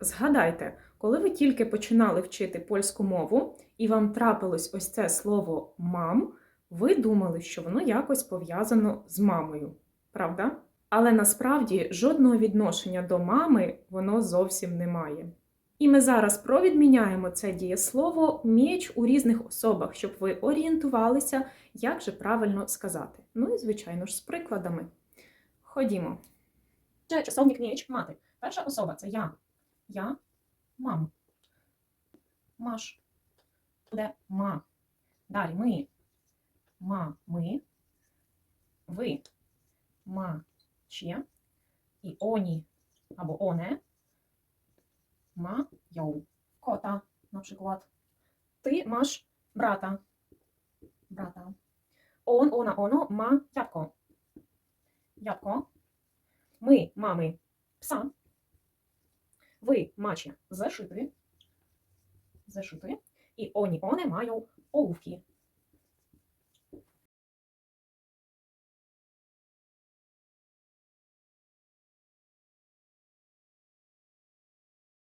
Згадайте, коли ви тільки починали вчити польську мову, і вам трапилось ось це слово мам, ви думали, що воно якось пов'язано з мамою, правда? Але насправді жодного відношення до мами воно зовсім не має. І ми зараз провідміняємо це дієслово міч у різних особах, щоб ви орієнтувалися, як же правильно сказати. Ну і, звичайно ж, з прикладами. Ходімо. Часовник міч мати. Перша особа це я. Я мам. Маш. Буде ма. Далі ми. Ма, ми. Ви. Ма. Ще. І оні або оне. Ма йоу. Кота, наприклад. Ти маш брата. Брата. Он, она, оно, ма ятко. Ятко. Ми мами пса. Ви macie zeszyty. Zeszyty. I oni, one mają ołówki.